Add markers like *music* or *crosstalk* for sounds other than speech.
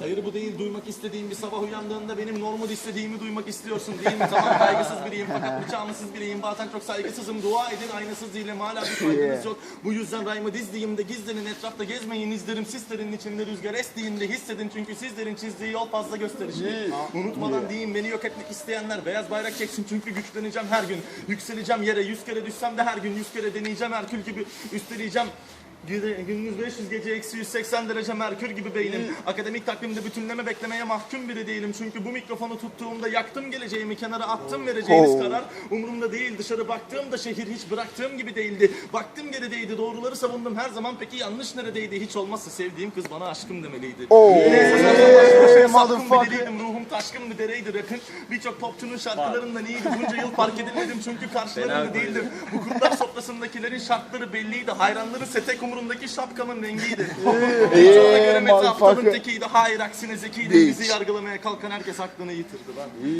Hayır bu değil duymak istediğim bir sabah uyandığında benim normal istediğimi duymak istiyorsun değil mi? Tamam kaygısız biriyim fakat bıçağımsız biriyim. Bazen çok saygısızım dua edin aynasız değilim hala bir faydamız yok. Bu yüzden rayımı dizdiğimde gizlenin etrafta gezmeyin izlerim sislerin içinde rüzgar estiğinde hissedin. Çünkü sizlerin çizdiği yol fazla gösterişli. Unutmadan diyeyim beni yok etmek isteyenler beyaz bayrak çeksin çünkü güçleneceğim her gün. Yükseleceğim yere yüz kere düşsem de her gün yüz kere deneyeceğim Herkül gibi üsteleyeceğim. Gece- Gündüz 500 gece eksi 180 derece merkür gibi beynim. Akademik takvimde bütünleme beklemeye mahkum biri değilim. Çünkü bu mikrofonu tuttuğumda yaktım geleceğimi kenara attım vereceğiniz Oh. karar. Umurumda değil dışarı baktığımda şehir hiç bıraktığım gibi değildi. Baktım gerideydi doğruları savundum her zaman peki yanlış neredeydi? Hiç olmazsa sevdiğim kız bana aşkım demeliydi. Oh. Neyse zaten baş başa sapkın motherfucker. Taşkın bir dereydi rakın. Birçok popçunun şarkılarından iyiydi. Bunca yıl fark *laughs* edilmedim çünkü karşılarında değildim. Bu kurtlar sofrasındakilerin şartları belliydi. Hayranların setek umurumdaki şapkamın rengiydi. *laughs* Çoğuna göre aptalın motherfucker. tekiydi. Hayır aksine zekiydi. Bizi yargılamaya kalkan herkes aklını yitirdi lan.